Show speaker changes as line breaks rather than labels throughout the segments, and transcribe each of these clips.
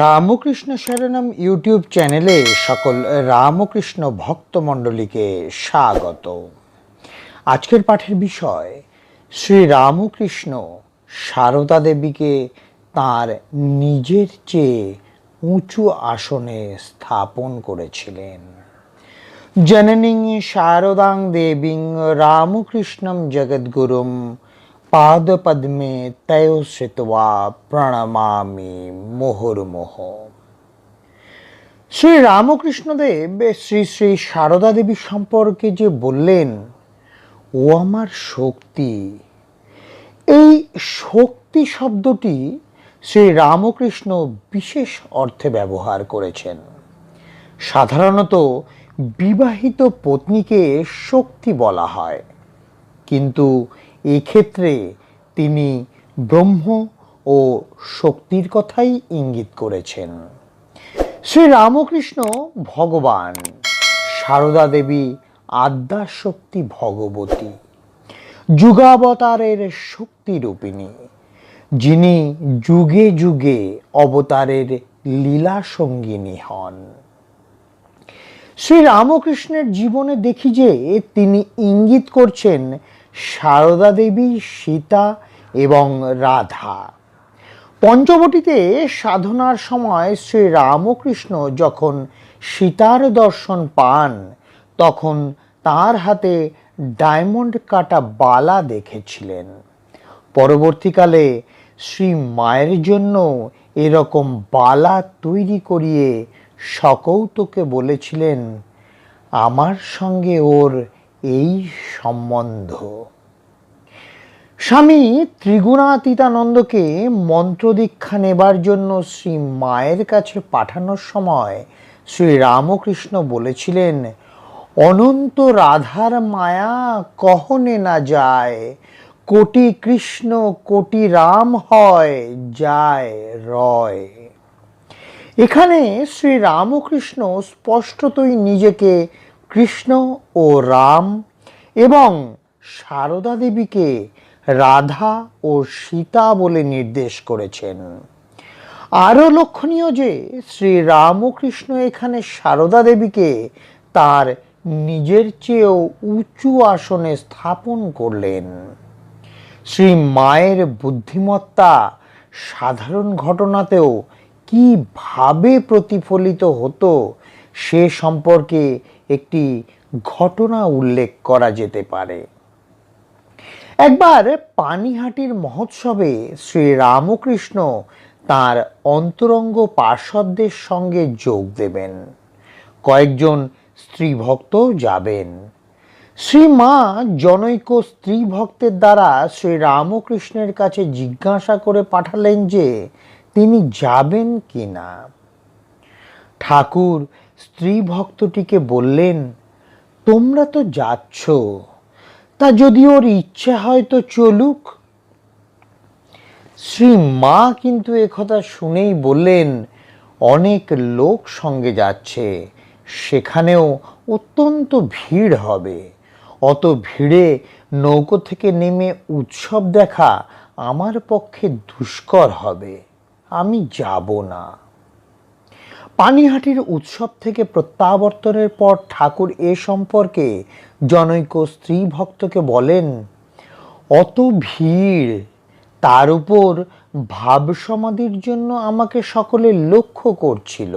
Ramakrishna শরণম YouTube চ্যানেলে সকল রামকৃষ্ণ ভক্তমণ্ডলীকে স্বাগত। আজকের পাঠের বিষয়, শ্রী রামকৃষ্ণ সারদা দেবীকে তার নিজের চেয়ে উঁচু আসনে স্থাপন করেছিলেন। জননীং শারদাং দেবীং রামকৃষ্ণম জগদ্গুরুম পাদপদ্মে তয় শ্রিত্বা প্রণমামি মুহুর্মুহ শ্রী রামকৃষ্ণদেব শ্রী শ্রী সারদা দেবী সম্পর্কে যে বললেন, ও আমার শক্তি। এই শক্তি শব্দটি শ্রী রামকৃষ্ণ বিশেষ অর্থে ব্যবহার করেছেন। সাধারণত বিবাহিত পত্নীকে শক্তি বলা হয়। কিন্তু এক্ষেত্রে তিনি ব্রহ্ম ও শক্তির কথাই ইঙ্গিত করেছেন। শ্রী রামকৃষ্ণ ভগবান, সারদা দেবী আদ্যা শক্তি ভগবতী, যুগাবতারের শক্তিরূপিণী যিনি যুগে যুগে অবতারের লীলা সঙ্গিনী হন। শ্রী রামকৃষ্ণের জীবনে দেখি যে তিনি ইঙ্গিত করছেন সারদা দেবী, সীতা এবং রাধা। পঞ্চবটিতে সাধনার সময় শ্রী রামকৃষ্ণ যখন সীতার দর্শন পান, তখন তার হাতে ডায়মন্ড কাটা বালা দেখেছিলেন। পরবর্তীকালে শ্রী মায়ের জন্য এরকম বালা তৈরি করিয়ে সকৌতকে বলেছিলেন, আমার সঙ্গে ওর এই সম্বন্ধ। স্বামী ত্রিগুণাতীতানন্দকে মন্ত্রদীক্ষা নেবার জন্য শ্রী মায়ের কাছে পাঠানোর সময় শ্রী রামকৃষ্ণ বলেছিলেন, অনন্ত রাধার মায়া কহনে না যায়, কোটি কৃষ্ণ, কোটি রাম হয়, যায় রয়। এখানে শ্রী রামকৃষ্ণ স্পষ্টতই নিজেকে কৃষ্ণ ও রাম এবং সারদা দেবীকে রাধা ও সীতা বলে নির্দেশ করেছেন। আরও লক্ষণীয় যে শ্রী রামকৃষ্ণ এখানে সারদা দেবীকে তার নিজের চেয়েও উঁচু আসনে স্থাপন করলেন। শ্রী মায়ের বুদ্ধিমত্তা সাধারণ ঘটনাতেও কীভাবে প্রতিফলিত হতো সে সম্পর্কে একটি ঘটনা উল্লেখ করা যেতে পারে। একবার পানিহাটির মহোৎসবে শ্রী রামকৃষ্ণ তার অন্তরঙ্গ পার্শ্বদের সঙ্গে যোগ দেবেন। কয়েকজন স্ত্রী ভক্ত যাবেন। শ্রী মা জনৈক স্ত্রী ভক্তের দ্বারা শ্রী রামকৃষ্ণের কাছে জিজ্ঞাসা করে পাঠালেন যে, তিনি যাবেন কি না ঠাকুর স্ত্রী ভক্তটিকে বললেন তোমরা তো যাচ্ছ, তা যদি ওর ইচ্ছে হয় তো চলুক। শ্রী মা কিন্তু একথা শুনেই বললেন, অনেক লোক সঙ্গে যাচ্ছে, সেখানেও অত্যন্ত ভিড় হবে। অত ভিড়ে নৌকো থেকে নেমে উৎসব দেখা আমার পক্ষে দুষ্কর হবে। আমি যাব না। পানিহাটির উৎসব থেকে প্রত্যাবর্তনের পর ঠাকুর এ সম্পর্কে জনৈক স্ত্রী ভক্তকে বলেন, অত ভিড়, তার উপর ভাব সমাধির জন্য আমাকে সকলে লক্ষ্য করছিল।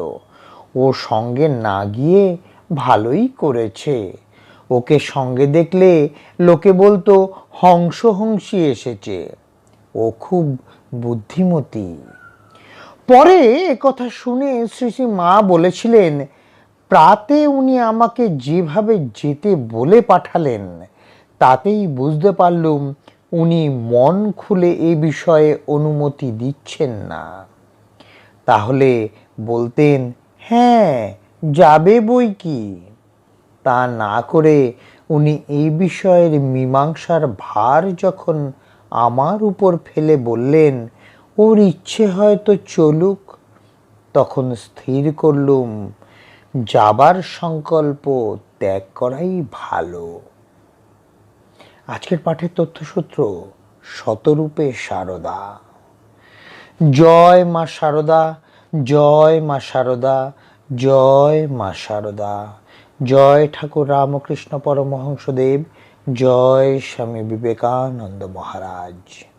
ও সঙ্গে না গিয়ে ভালোই করেছে। ওকে সঙ্গে দেখলে লোকে বলতো হংস হংসী এসেছে। ও খুব বুদ্ধিমতী। পরে কথা শুনে শ্রী শ্রী মা বলেছিলেন, প্রাতে উনি আমাকে যেভাবে যেতে বলে পাঠালেন, তাতেই বুঝতে পারলুম উনি মন খুলে এ বিষয়ে অনুমতি দিচ্ছেন না। তাহলে বলতেন হ্যাঁ যাবে বই কি? তা না করে উনি এই বিষয়ের মীমাংসার ভার যখন আমার উপর ফেলে বললেন ওর ইচ্ছে হয়তো চলুক। তখন স্থির করলুম, যাবার সংকল্প ত্যাগ করাই ভালো। আজকের পাঠের তথ্যসূত্র, শতরূপে সারদা। জয় মা সারদা, জয় মা সারদা, জয় মা সারদা। জয় ঠাকুর রামকৃষ্ণ পরমহংসদেব, জয় স্বামী বিবেকানন্দ মহারাজ।